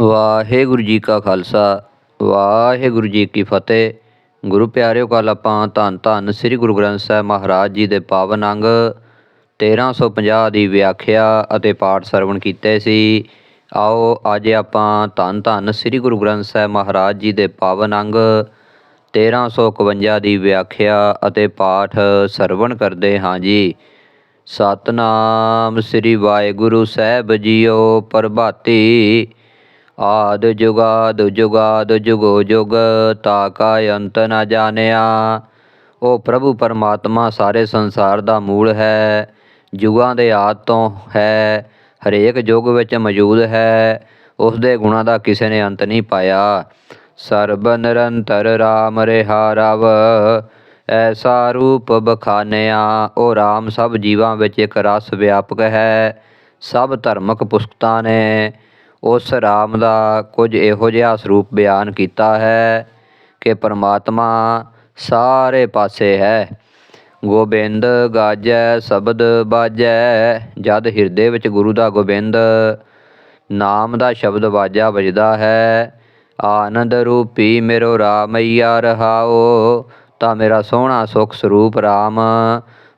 ਵਾਹਿਗੁਰੂ ਜੀ ਕਾ ਖਾਲਸਾ, ਵਾਹਿਗੁਰੂ ਜੀ ਕੀ ਫਤਿਹ। ਗੁਰੂ ਪਿਆਰਿਓ ਕੱਲ ਆਪਾਂ ਧੰਨ ਧੰਨ ਸ੍ਰੀ ਗੁਰੂ ਗ੍ਰੰਥ ਸਾਹਿਬ ਮਹਾਰਾਜ ਜੀ ਦੇ ਪਾਵਨ ਅੰਗ 1350 ਦੀ ਵਿਆਖਿਆ ਅਤੇ ਪਾਠ ਸਰਵਣ ਕੀਤੇ ਸੀ। ਆਓ ਅੱਜ ਆਪਾਂ ਧੰਨ ਧੰਨ ਸ੍ਰੀ ਗੁਰੂ ਗ੍ਰੰਥ ਸਾਹਿਬ ਮਹਾਰਾਜ ਜੀ ਦੇ ਪਾਵਨ ਅੰਗ 1351 ਦੀ ਵਿਆਖਿਆ ਅਤੇ ਪਾਠ ਸਰਵਣ ਕਰਦੇ ਹਾਂ ਜੀ। ਸਤਨਾਮ ਸ੍ਰੀ ਵਾਹਿਗੁਰੂ ਸਾਹਿਬ ਜੀਓ ਪ੍ਰਭਾਤੀ। ਆਦ ਜੁਗਾਦ ਜੁਗਾਦ ਜੁਗੋ ਜੁਗ ਤਾ ਕਾ ਅੰਤ ਨ ਜਾਣਿਆ। ਉਹ ਪ੍ਰਭੂ ਪਰਮਾਤਮਾ ਸਾਰੇ ਸੰਸਾਰ ਦਾ ਮੂਲ ਹੈ, ਜੁਗਾਂ ਦੇ ਆਦ ਤੋਂ ਹੈ, ਹਰੇਕ ਯੁੱਗ ਵਿੱਚ ਮੌਜੂਦ ਹੈ ਉਸ ਦੇ ਗੁਣਾਂ ਦਾ ਕਿਸੇ ਨੇ ਅੰਤ ਨਹੀਂ ਪਾਇਆ। ਸਰਬ ਨਿਰੰਤਰ RAM ਰਿਹਾ ਰਵ, ਐਸਾ ਰੂਪ ਬਖਾਨਿਆ। ਉਹ RAM ਸਭ ਜੀਵਾਂ ਵਿੱਚ ਇੱਕ ਰਸ ਵਿਆਪਕ ਹੈ, ਸਭ ਧਰਮਕ ਪੁਸਤਕਾਂ ਨੇ। ਉਸ ਰਾਮ ਦਾ ਕੁਝ ਇਹੋ ਜਿਹਾ ਸਰੂਪ ਬਿਆਨ ਕੀਤਾ ਹੈ ਕਿ ਪਰਮਾਤਮਾ ਸਾਰੇ ਪਾਸੇ ਹੈ। ਗੋਬਿੰਦ ਗਾਜੈ, ਸ਼ਬਦ ਬਾਜੈ, ਜਦ ਹਿਰਦੇ ਵਿੱਚ ਗੁਰੂ ਦਾ ਗੋਬਿੰਦ ਨਾਮ ਦਾ ਸ਼ਬਦ ਵਾਜਾ ਵੱਜਦਾ ਹੈ, ਆਨੰਦ ਰੂਪੀ ਮੇਰੋ ਰਾਮਈਆ ਰਹਾਓ, ਤਾਂ ਮੇਰਾ ਸੋਹਣਾ ਸੁਖ ਸਰੂਪ RAM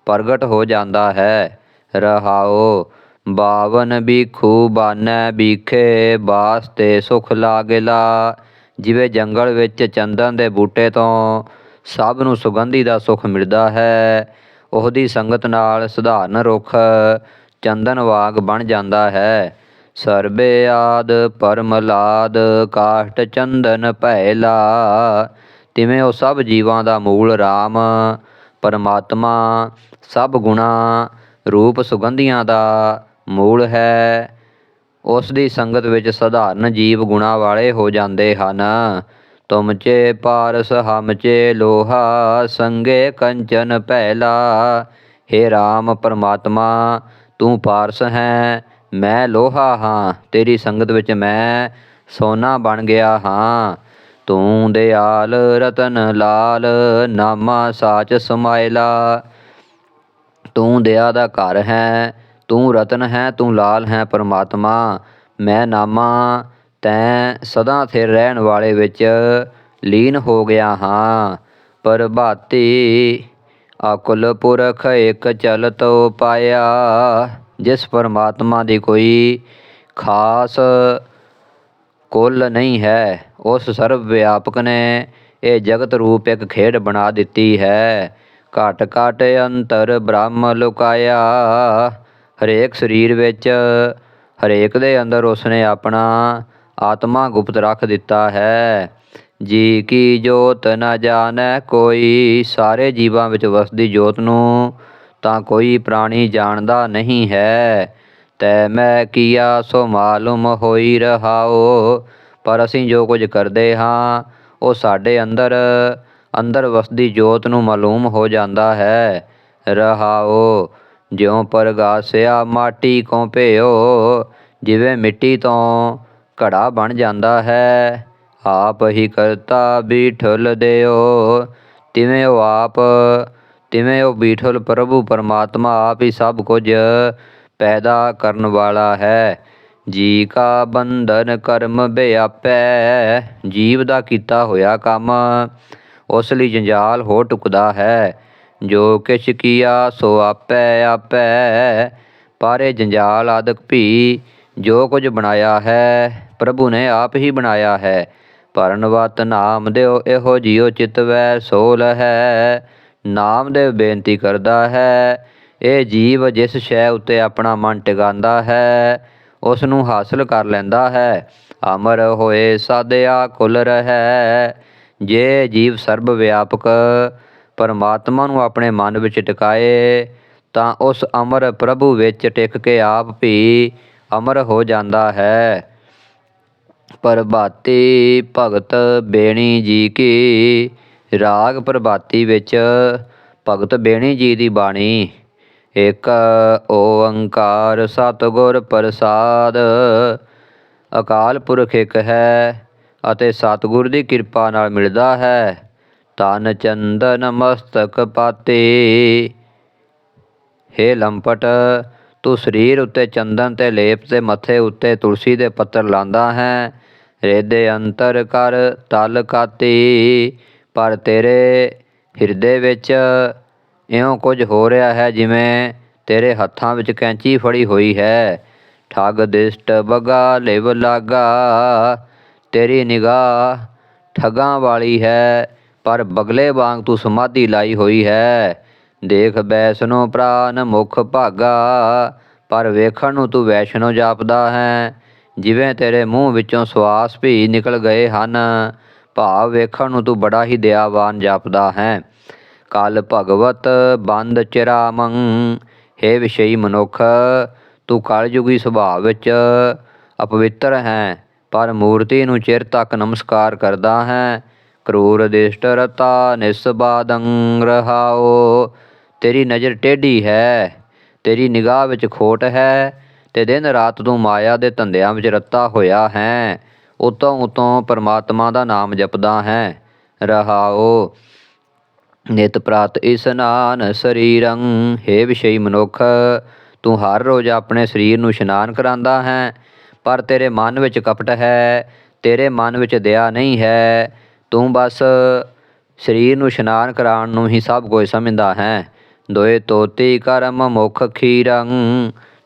ਪ੍ਰਗਟ ਹੋ ਜਾਂਦਾ ਹੈ। ਰਹਾਓ ਬਾਵਨ ਬੀਖੂ ਬਾਨੈ ਬੀਖੇ ਬਾਸਤੇ ਸੁਖ ਲਾਗਿਲਾ, ਜਿਵੇਂ ਜੰਗਲ ਵਿੱਚ ਚੰਦਨ ਦੇ ਬੂਟੇ ਤੋਂ ਸਭ ਨੂੰ ਸੁਗੰਧੀ ਦਾ ਸੁਖ ਮਿਲਦਾ ਹੈ, ਉਹਦੀ ਸੰਗਤ ਨਾਲ ਸਧਾਰਨ ਰੁੱਖ ਚੰਦਨ ਵਾਗ ਬਣ ਜਾਂਦਾ ਹੈ। ਸਰਬੇ ਆਦ ਪਰਮਲਾਦ ਕਾਸ਼ਟ ਚੰਦਨ ਭੈਲਾ, ਤਿਵੇਂ ਉਹ ਸਭ ਜੀਵਾਂ ਦਾ ਮੂਲ RAM ਪਰਮਾਤਮਾ ਸਭ ਗੁਣਾ, ਰੂਪ ਸੁਗੰਧੀਆਂ ਦਾ ਮੂਲ ਹੈ। ਉਸ ਦੀ ਸੰਗਤ ਵਿੱਚ ਸਧਾਰਨ ਜੀਵ ਗੁਣਾ ਵਾਲੇ ਹੋ ਜਾਂਦੇ ਹਨ। ਤੁਮ ਚੇ ਪਾਰਸ, ਹਮ ਚੇ ਲੋਹਾ, ਸੰਗੇ ਕੰਚਨ ਪਹਿਲਾ हे RAM ਪਰਮਾਤਮਾ, ਤੂੰ ਪਾਰਸ ਹੈ, ਮੈਂ ਲੋਹਾ ਹਾਂ। ਤੇਰੀ ਸੰਗਤ ਵਿੱਚ ਮੈਂ ਸੋਨਾ ਬਣ ਗਿਆ ਹਾਂ। ਤੂੰ ਦਿਆਲ, ਰਤਨ ਲਾਲ, ਨਾਮਾ ਸਾਚ ਸਮਾਇਲਾ। ਤੂੰ ਦਇਆ ਦਾ ਘਰ ਹੈ ਤੂੰ ਰਤਨ ਹੈ, ਤੂੰ ਲਾਲ ਹੈ ਪਰਮਾਤਮਾ, ਮੈਂ ਨਾਮਾ, ਤੈਂ ਸਦਾ ਸਥਿਰ ਰਹਿਣ ਵਾਲੇ ਵਿੱਚ ਲੀਨ ਹੋ ਗਿਆ ਹਾਂ। ਪ੍ਰਭਾਤੀ ਅਕੁਲ ਪੁਰਖ ਇੱਕ ਚਲ ਚਲਤ ਪਾਇਆ, ਜਿਸ ਪਰਮਾਤਮਾ ਦੀ ਕੋਈ ਖਾਸ ਕੁੱਲ ਨਹੀਂ ਹੈ, ਉਸ ਸਰਵ ਵਿਆਪਕ ਨੇ ਇਹ ਜਗਤ ਰੂਪ ਇੱਕ ਖੇਡ ਬਣਾ ਦਿੱਤੀ ਹੈ। ਘਟ ਘਟ ਅੰਤਰ ਬ੍ਰਹਮ ਲੁਕਾਇਆ ਹਰੇਕ ਸਰੀਰ ਵਿੱਚ, ਹਰੇਕ ਦੇ ਅੰਦਰ ਉਸਨੇ ਆਪਣਾ ਆਤਮਾ ਗੁਪਤ ਰੱਖ ਦਿੱਤਾ ਹੈ। ਜੀ ਕੀ ਜੋਤ ਨ ਜਾਣੈ, ਕੋਈ ਸਾਰੇ ਜੀਵਾਂ ਵਿੱਚ ਵਸਦੀ ਜੋਤ ਨੂੰ ਤਾਂ ਕੋਈ ਪ੍ਰਾਣੀ ਜਾਣਦਾ ਨਹੀਂ ਹੈ। ਤੈ ਮੈਂ ਕੀਆ, ਸੋ ਮਾਲੂਮ ਹੋਈ ਰਹਾਓ, ਪਰ ਅਸੀਂ ਜੋ ਕੁਝ ਕਰਦੇ ਹਾਂ, ਉਹ ਸਾਡੇ ਅੰਦਰ ਅੰਦਰ ਵਸਦੀ ਜੋਤ ਨੂੰ ਮਾਲੂਮ ਹੋ ਜਾਂਦਾ ਹੈ। ਰਹਾਓ ਜਿਉ ਪਰਗਾਸਿਆ ਮਾਟੀ ਕੋ ਭਿਓ, ਜਿਵੇਂ ਮਿੱਟੀ ਤੋਂ ਘੜਾ ਬਣ ਜਾਂਦਾ ਹੈ, ਆਪ ਹੀ ਕਰਤਾ ਬੀਠਲ ਦਿਓ। ਤਿਵੇਂ ਉਹ ਆਪ, ਤਿਵੇਂ ਉਹ ਬੀਠਲ ਪ੍ਰਭੂ ਪਰਮਾਤਮਾ ਆਪ ਹੀ ਸਭ ਕੁਝ ਪੈਦਾ ਕਰਨ ਵਾਲਾ ਹੈ। ਜੀ ਕਾ ਬੰਧਨ ਕਰਮ ਵਿਆਪੈ ਜੀਵ ਦਾ ਕੀਤਾ ਹੋਇਆ ਕੰਮ ਉਸ ਲਈ ਜੰਜਾਲ ਹੋ ਟੁਕਦਾ ਹੈ। ਜੋ ਕਿਛ ਕੀਆ ਸੋ ਆਪੈ ਆਪੈ, ਪਰ ਇਹ ਜੰਜਾਲ ਆਦਿਕ ਭੀ, ਜੋ ਕੁਝ ਬਣਾਇਆ ਹੈ, ਪ੍ਰਭੂ ਨੇ ਆਪ ਹੀ ਬਣਾਇਆ ਹੈ। ਪਰਨਵਤ ਨਾਮ ਦਿਓ, ਇਹੋ ਜਿਉ ਚਿਤਵੈ ਸੋਲ ਹੈ। ਨਾਮ ਨਾਮਦੇਵ ਬੇਨਤੀ ਕਰਦਾ ਹੈ, ਇਹ ਜੀਵ ਜਿਸ ਸ਼ੈ ਉੱਤੇ ਆਪਣਾ ਮਨ ਟਿਕਾਉਂਦਾ ਹੈ ਉਸ ਨੂੰ ਹਾਸਲ ਕਰ ਲੈਂਦਾ ਹੈ। ਅਮਰ ਹੋਏ ਸਾਧਿਆ ਕੁਲ ਰਹੈ, ਜੇ ਜੀਵ ਸਰਬ ਵਿਆਪਕ ਪਰਮਾਤਮਾ ਨੂੰ ਆਪਣੇ ਮਨ ਵਿੱਚ ਟਿਕਾਏ, ਤਾਂ ਉਸ ਅਮਰ ਪ੍ਰਭੂ ਵਿੱਚ ਟਿਕ ਕੇ ਆਪ ਵੀ ਅਮਰ ਹੋ ਜਾਂਦਾ ਹੈ। ਪ੍ਰਭਾਤੀ ਭਗਤ ਬੇਣੀ ਜੀ ਕੀ ਰਾਗ ਪ੍ਰਭਾਤੀ ਵਿੱਚ ਭਗਤ ਬੇਣੀ ਜੀ ਦੀ ਬਾਣੀ। ਇੱਕ ਓੰਕਾਰ ਸਤਿਗੁਰ ਪ੍ਰਸਾਦ, ਅਕਾਲ ਪੁਰਖ ਇੱਕ ਹੈ ਅਤੇ ਸਤਿਗੁਰ ਦੀ ਕਿਰਪਾ ਨਾਲ ਮਿਲਦਾ ਹੈ। ਤਨ ਚੰਦਨ ਮਸਤਕ ਪਾਤੇ। ਹੇ ਲੰਪਟ, ਤੂੰ ਸਰੀਰ ਉੱਤੇ ਚੰਦਨ ਤੇ ਲੇਪ ਤੇ ਮੱਥੇ ਉੱਤੇ ਤੁਲਸੀ ਦੇ ਪੱਤਰ ਲਾਂਦਾ ਹੈ। ਰਿਦੇ ਅੰਤਰ ਕਰ ਤਲ ਕਾਤੀ, ਪਰ ਤੇਰੇ ਹਿਰਦੇ ਵਿੱਚ ਇਉਂ ਕੁਝ ਹੋ ਰਿਹਾ ਹੈ ਜਿਵੇਂ ਤੇਰੇ ਹੱਥਾਂ ਵਿੱਚ ਕੈਂਚੀ ਫੜੀ ਹੋਈ ਹੈ। ਠੱਗ ਦਿਸ਼ਟ ਬਗਾ ਲਿਵ ਲਾਗਾ, ਤੇਰੀ ਨਿਗਾਹ ਠੱਗਾਂ ਵਾਲੀ ਹੈ। ਪਰ ਬਗਲੇ ਵਾਂਗ ਤੂੰ ਸਮਾਧੀ ਲਾਈ ਹੋਈ ਹੈ। ਦੇਖ ਬੈਸਨੋ ਪ੍ਰਾਨ ਮੁਖ ਭਾਗਾ, ਪਰ ਵੇਖਣ ਨੂੰ ਤੂੰ ਵੈਸ਼ਨੋ ਜਾਪਦਾ ਹੈ। ਜਿਵੇਂ ਤੇਰੇ ਮੂੰਹ ਵਿੱਚੋਂ ਸਵਾਸ ਵੀ ਨਿਕਲ ਗਏ ਹਨ, ਭਾਵ ਵੇਖਣ ਨੂੰ ਤੂੰ ਬੜਾ ਹੀ ਦਇਆਵਾਨ ਜਾਪਦਾ ਹੈ। ਕਲ ਭਗਵਤ ਬੰਦ ਚਿਰਾਮੰ, ਹੇ ਵਿਸ਼ਈ ਮਨੁੱਖ, ਤੂੰ ਕਲਯੁਗੀ ਸੁਭਾਅ ਵਿੱਚ ਅਪਵਿੱਤਰ ਹੈ, ਪਰ ਮੂਰਤੀ ਨੂੰ ਚਿਰ ਤੱਕ ਨਮਸਕਾਰ ਕਰਦਾ ਹੈ। ਕਰੂਰ ਦਿਸ਼ਟ ਰਤਾ ਨਿਸਬਾਦੰ ਰਹਾਓ ਤੇਰੀ ਨਜ਼ਰ ਟੇਢੀ ਹੈ, ਤੇਰੀ ਨਿਗਾਹ ਵਿੱਚ ਖੋਟ ਹੈ, ਤੇ ਦਿਨ ਰਾਤ ਤੂੰ ਮਾਇਆ ਦੇ ਧੰਦਿਆਂ ਵਿੱਚ ਰੱਤਾ ਹੋਇਆ ਹੈ। ਉਤੋਂ ਉਤੋਂ ਪਰਮਾਤਮਾ ਦਾ ਨਾਮ ਜਪਦਾ ਹੈ। ਰਹਾਓ ਨਿਤ ਪ੍ਰਾਤ ਇਸਨਾਨ ਸਰੀਰੰ। ਹੈ ਵਿਸ਼ਈ ਮਨੁੱਖ, ਤੂੰ ਹਰ ਰੋਜ਼ ਆਪਣੇ ਸਰੀਰ ਨੂੰ ਇਸ਼ਨਾਨ ਕਰਾਂਦਾ ਹੈ। ਪਰ ਤੇਰੇ ਮਨ ਵਿੱਚ ਕਪਟ ਹੈ, ਤੇਰੇ ਮਨ ਵਿੱਚ ਦਇਆ ਨਹੀਂ ਹੈ। ਤੂੰ ਬਸ ਸਰੀਰ ਨੂੰ ਇਸ਼ਨਾਨ ਕਰਾਉਣ ਨੂੰ ਹੀ ਸਭ ਕੁਝ ਸਮਝਦਾ ਹੈ। ਦੋਏ ਤੋਤੀ ਕਰਮ ਮੁਖ ਖੀਰੰ,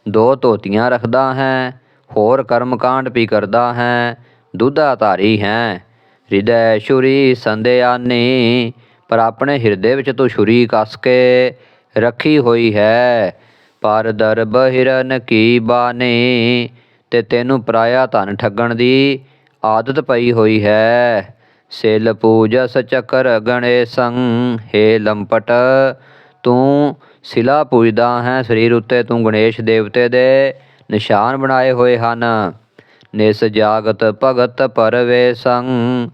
ਦੋ ਧੋਤੀਆਂ ਰੱਖਦਾ ਹੈ, ਹੋਰ ਕਰਮ ਕਾਂਡ ਵੀ ਕਰਦਾ ਹੈ, ਦੁੱਧਾ ਧਾਰੀ ਹੈ। ਹਿਰਦੈ ਛੁਰੀ ਸੰਦਿਆਨੀ ਪਰ ਆਪਣੇ ਹਿਰਦੇ ਵਿੱਚ ਤੂੰ ਛੁਰੀ ਕੱਸ ਕੇ ਰੱਖੀ ਹੋਈ ਹੈ। ਪਰ ਦਰਬ ਹਿਰਨ ਕੀ ਬਾਨੀ, ਤੇ ਤੈਨੂੰ ਪਰਾਇਆ ਧਨ ਠੱਗਣ ਦੀ ਆਦਤ ਪਈ ਹੋਈ ਹੈ। ਸਿਲ ਪੂਜਸ ਚੱਕਰ ਗਣੇਸੰ ਹੇ ਲੰਪਟ, ਤੂੰ ਸਿਲਾ ਪੂਜਦਾ ਹੈ, ਸਰੀਰ ਉੱਤੇ ਤੂੰ ਗਣੇਸ਼ ਦੇਵਤੇ ਦੇ ਨਿਸ਼ਾਨ ਬਣਾਏ ਹੋਏ ਹਨ। ਨਿਸ ਜਾਗਤ ਭਗਤ ਪਰਵੇ ਸੰਗ,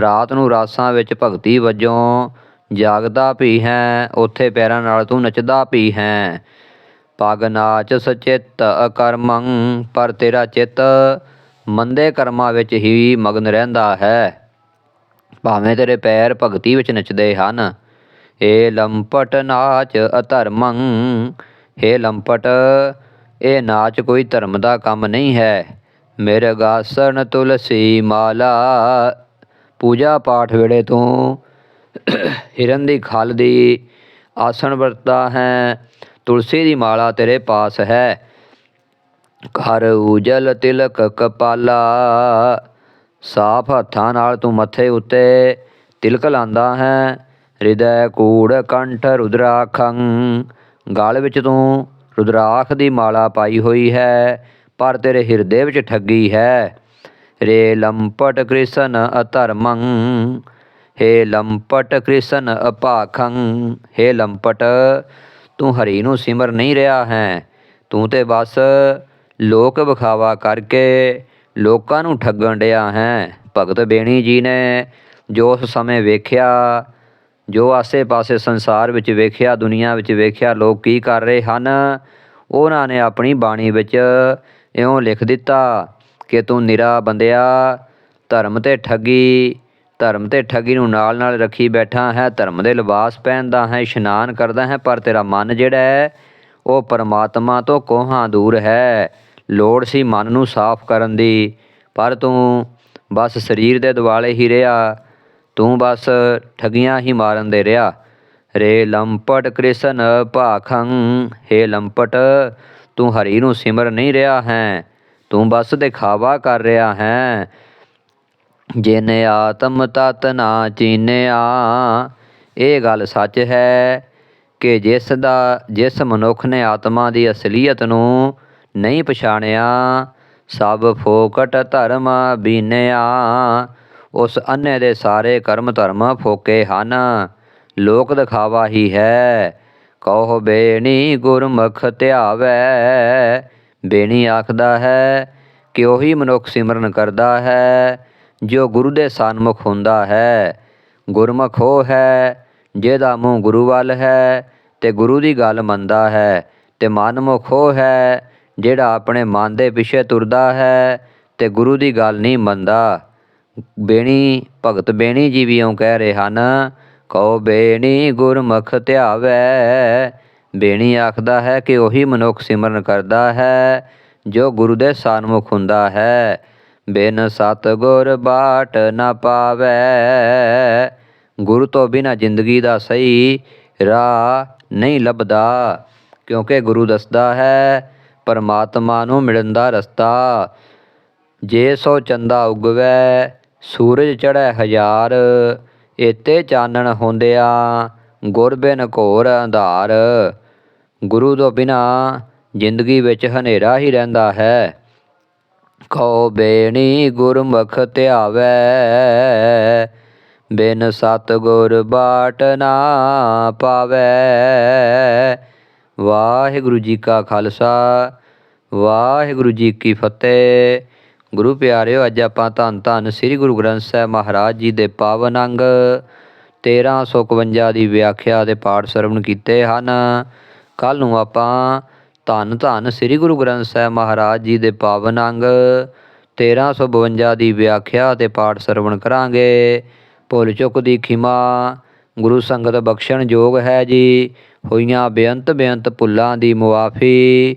ਰਾਤ ਨੂੰ ਰਾਸਾਂ ਵਿੱਚ ਭਗਤੀ ਵਜੋਂ ਜਾਗਦਾ ਵੀ ਹੈ, ਉੱਥੇ ਪੈਰਾਂ ਨਾਲ ਤੂੰ ਨੱਚਦਾ ਵੀ ਹੈ। ਪਗ ਨਾਚ ਸਚਿਤ ਅਕਰਮੰ, ਪਰ ਤੇਰਾ ਚਿੱਤ ਮੰਦੇ ਕਰਮਾਂ ਵਿੱਚ ਹੀ ਮਗਨ ਰਹਿੰਦਾ ਹੈ। ਭਾਵੇਂ ਤੇਰੇ ਪੈਰ ਭਗਤੀ ਵਿੱਚ ਨੱਚਦੇ ਹਨ। ਏ ਲੰਪਟ ਨਾਚ ਅਧਰਮੰ, ਹੇ ਲੰਪਟ, ਇਹ ਨਾਚ ਕੋਈ ਧਰਮ ਦਾ ਕੰਮ ਨਹੀਂ ਹੈ। ਮਿਰਗਾਸਣ ਤੁਲਸੀ ਮਾਲਾ, ਪੂਜਾ ਪਾਠ ਵੇਲੇ ਤੋਂ ਹਿਰਨ ਦੀ ਖਲ ਦੀ ਆਸਣ ਵਰਤਦਾ ਹੈ। ਤੁਲਸੀ ਦੀ ਮਾਲਾ ਤੇਰੇ ਪਾਸ ਹੈ। ਘਰ ਉਜਲ ਤਿਲਕ ਕਪਾਲਾ ਸਾਫ਼ ਹੱਥਾਂ ਨਾਲ ਤੂੰ ਮੱਥੇ ਉੱਤੇ ਤਿਲਕ ਲਾਂਦਾ ਹੈ। ਹਿਰਦੈ ਕੂੜ ਕੰਠ ਰੁਦਰਾਖੰ। ਗਲ ਵਿੱਚ ਤੂੰ ਰੁਦਰਾਖ ਦੀ ਮਾਲਾ ਪਾਈ ਹੋਈ ਹੈ, ਪਰ ਤੇਰੇ ਹਿਰਦੇ ਵਿੱਚ ਠੱਗੀ ਹੈ। ਰੇ ਲੰਪਟ ਕ੍ਰਿਸ਼ਨ ਅਧਰਮੰ, ਹੇ ਲੰਪਟ ਕ੍ਰਿਸ਼ਨ ਅਪਾਖੰ, ਹੇ ਲੰਪਟ, ਤੂੰ ਹਰੀ ਨੂੰ ਸਿਮਰ ਨਹੀਂ ਰਿਹਾ ਹੈ। ਤੂੰ ਤੇ ਬਸ ਲੋਕ ਵਿਖਾਵਾ ਕਰਕੇ ਲੋਕਾਂ ਨੂੰ ਠੱਗਣ ਡਿਆ ਹੈ। ਭਗਤ ਬੇਣੀ ਜੀ ਨੇ ਜੋ ਉਸ ਸਮੇਂ ਵੇਖਿਆ, ਜੋ ਆਸੇ-ਪਾਸੇ ਸੰਸਾਰ ਵਿੱਚ ਵੇਖਿਆ, ਦੁਨੀਆ ਵਿੱਚ ਵੇਖਿਆ, ਲੋਕ ਕੀ ਕਰ ਰਹੇ ਹਨ, ਉਹਨਾਂ ਨੇ ਆਪਣੀ ਬਾਣੀ ਵਿੱਚ ਇਉਂ ਲਿਖ ਦਿੱਤਾ ਕਿ ਤੂੰ ਨਿਰਾ ਬੰਦਿਆ, ਧਰਮ ਤੇ ਠੱਗੀ, ਧਰਮ ਤੇ ਠੱਗੀ ਨੂੰ ਨਾਲ ਨਾਲ ਰੱਖੀ ਬੈਠਾ ਹੈ, ਧਰਮ ਦੇ ਲਿਬਾਸ ਪਹਿਨਦਾ ਹੈ, ਇਸ਼ਨਾਨ ਕਰਦਾ ਹੈ, ਪਰ ਤੇਰਾ ਮਨ ਜਿਹੜਾ ਹੈ, ਉਹ ਪਰਮਾਤਮਾ ਤੋਂ ਕੋਹਾਂ ਦੂਰ ਹੈ। ਲੋੜ ਸੀ ਮਨ ਨੂੰ ਸਾਫ਼ ਕਰਨ ਦੀ। ਪਰ ਤੂੰ ਬਸ ਸਰੀਰ ਦੇ ਦੁਆਲੇ ਹੀ ਰਿਹਾ। ਤੂੰ ਬਸ ਠਗੀਆਂ ਹੀ ਮਾਰਨ ਦੇ ਰਿਹਾ। ਰੇ ਲੰਪਟ ਕ੍ਰਿਸ਼ਨ ਭਾਖੰ, ਹੇ ਲੰਪਟ, ਤੂੰ ਹਰੀ ਨੂੰ ਸਿਮਰ ਨਹੀਂ ਰਿਹਾ ਹੈ। ਤੂੰ ਬਸ ਦਿਖਾਵਾ ਕਰ ਰਿਹਾ ਹੈ। ਜਿਨ ਆਤਮ ਤਤ ਨਾ ਚੀਨਿਆ, ਇਹ ਗੱਲ ਸੱਚ ਹੈ ਕਿ ਜਿਸ ਦਾ ਜਿਸ ਮਨੁੱਖ ਨੇ ਆਤਮਾ ਦੀ ਅਸਲੀਅਤ ਨੂੰ ਨਹੀਂ ਪਛਾਣਿਆ, ਸਭ ਫੋਕਟ ਧਰਮ ਬੀਨਿਆ। ਉਸ ਅੰਨੇ ਦੇ ਸਾਰੇ ਕਰਮ ਧਰਮ ਫੋਕੇ ਹਨ, ਲੋਕ ਦਿਖਾਵਾ ਹੀ ਹੈ। ਕਹੋ ਬੇਣੀ ਗੁਰਮੁਖ ਧਿਆਵੈ, ਬੇਣੀ ਆਖਦਾ ਹੈ ਕਿ ਉਹੀ ਮਨੁੱਖ ਸਿਮਰਨ ਕਰਦਾ ਹੈ, ਜੋ ਗੁਰੂ ਦੇ ਸਨਮੁਖ ਹੁੰਦਾ ਹੈ। ਗੁਰਮੁਖ ਉਹ ਹੈ, ਜਿਹਦਾ ਮੂੰਹ ਗੁਰੂ ਵੱਲ ਹੈ, ਤੇ ਗੁਰੂ ਦੀ ਗੱਲ ਮੰਨਦਾ ਹੈ, ਤੇ ਮਨਮੁਖ ਉਹ ਹੈ ਜਿਹੜਾ ਆਪਣੇ ਮਨ ਦੇ ਪਿੱਛੇ ਤੁਰਦਾ ਹੈ ਤੇ ਗੁਰੂ ਦੀ ਗੱਲ ਨਹੀਂ ਮੰਨਦਾ। ਬੇਣੀ, ਭਗਤ ਬੇਣੀ ਜੀ ਵੀ ਉਹ ਕਹਿ ਰਹੇ ਹਨ, ਕਹੋ ਬੇਣੀ ਗੁਰਮੁਖ ਧਿਆਵੈ। ਬੇਣੀ ਆਖਦਾ ਹੈ ਕਿ ਉਹੀ ਮਨੁੱਖ ਸਿਮਰਨ ਕਰਦਾ ਹੈ, ਜੋ ਗੁਰੂ ਦੇ ਸਨਮੁਖ ਹੁੰਦਾ ਹੈ। ਬਿਨ ਸਤਗੁਰ ਬਾਟ ਨਾ ਪਾਵੈ। ਗੁਰੂ ਤੋਂ ਬਿਨਾ ਜ਼ਿੰਦਗੀ ਦਾ ਸਹੀ ਰਾਹ ਨਹੀਂ ਲੱਭਦਾ, ਕਿਉਂਕਿ ਗੁਰੂ ਦੱਸਦਾ ਹੈ ਪਰਮਾਤਮਾ ਨੂੰ ਮਿਲਣ ਦਾ ਰਸਤਾ। ਜੇ ਸੋ ਚੰਦਾ ਉਗਵੈ, ਸੂਰਜ ਚੜ੍ਹੈ ਹਜ਼ਾਰ, ਏਤੇ ਚਾਨਣ ਹੁੰਦਿਆ ਗੁਰ ਬਿਨ ਘੋਰ ਅੰਧਾਰ। ਗੁਰੂ ਤੋਂ ਬਿਨਾ ਜ਼ਿੰਦਗੀ ਵਿੱਚ ਹਨੇਰਾ ਹੀ ਰਹਿੰਦਾ ਹੈ। ਕਉ ਬੇਣੀ ਗੁਰਮੁਖ ਧਿਆਵੈ, ਬਿਨ ਸਤਗੁਰ ਬਾਟ ਨਾ ਪਾਵੈ। ਵਾਹਿਗੁਰੂ ਜੀ ਕਾ ਖਾਲਸਾ ਵਾਹਿਗੁਰੂ ਜੀ ਕੀ ਫਤਿਹ। ਗੁਰੂ ਪਿਆਰਿਓ, ਅੱਜ ਆਪਾਂ ਧੰਨ ਧੰਨ ਸ੍ਰੀ ਗੁਰੂ ਗ੍ਰੰਥ ਸਾਹਿਬ ਮਹਾਰਾਜ ਜੀ ਦੇ ਪਾਵਨ ਅੰਗ 1351 ਦੀ ਵਿਆਖਿਆ ਦੇ ਪਾਠ ਸਰਵਣ ਕੀਤੇ ਹਨ। ਕੱਲ ਨੂੰ ਆਪਾਂ ਧੰਨ ਧੰਨ ਸ੍ਰੀ ਗੁਰੂ ਗ੍ਰੰਥ ਸਾਹਿਬ ਮਹਾਰਾਜ ਜੀ ਦੇ ਪਾਵਨ ਅੰਗ 1352 ਦੀ ਵਿਆਖਿਆ ਤੇ ਪਾਠ ਸਰਵਣ ਕਰਾਂਗੇ। ਭੁੱਲ ਚੁੱਕ ਦੀ ਖਿਮਾ, ਗੁਰੂ ਸੰਗਤ ਬਖਸ਼ਣ ਯੋਗ ਹੈ ਜੀ। ਹੋਈਆਂ ਬੇਅੰਤ ਬੇਅੰਤ ਭੁੱਲਾਂ ਦੀ ਮੁਆਫੀ